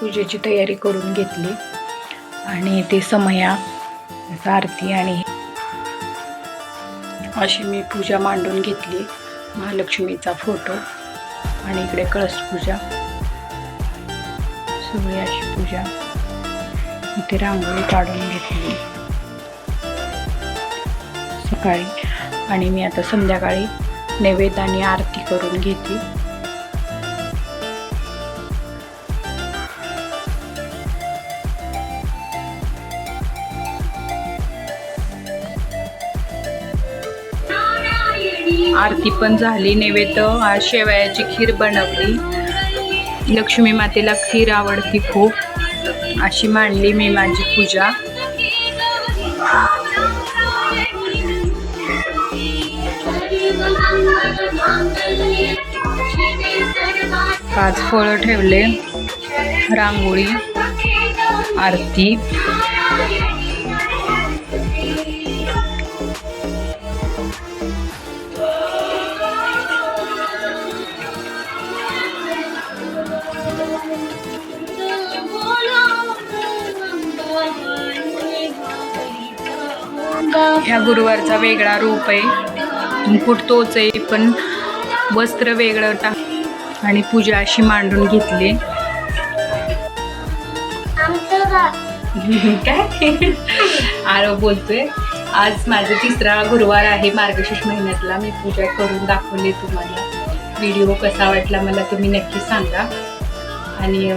पूजेची तयारी करून घेतली. आणि ते समया आरती आणि अशी मी पूजा मांडून घेतली. महालक्ष्मीचा फोटो आणि इकडे कळस पूजा. सगळी अशी पूजा. इथे रांगोळी काढून घेतली. सकाळी. आणि मी आता संध्याकाळी नैवेद्य आणि आरती करून घेते. आरती पण झाली नैवेद्य आज शेवयाची खीर बनवली. लक्ष्मी मातेला खीर आवडती खूप. अशी मांडली मी माझी पूजा. पाच फळं ठेवले रांगोळी आरती. ह्या गुरुवारचा वेगळा रूप आहे. मुकुट तोच आहे पण वस्त्र वेगळं टाक आणि पूजा अशी मांडून घेतली. काय? आरो बोलतोय आज माझा तिसरा गुरुवार आहे मार्गशीर्ष महिन्यातला. मी पूजा करून दाखवली तुम्हाला. व्हिडिओ कसा वाटला मला तुम्ही नक्की सांगा. आणि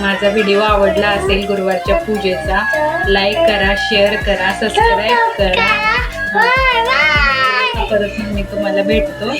माझा व्हिडिओ आवडला असेल गुरुवारच्या पूजेचा लाईक करा शेअर करा सबस्क्राईब करा. परत मी तुम्हाला भेटतो.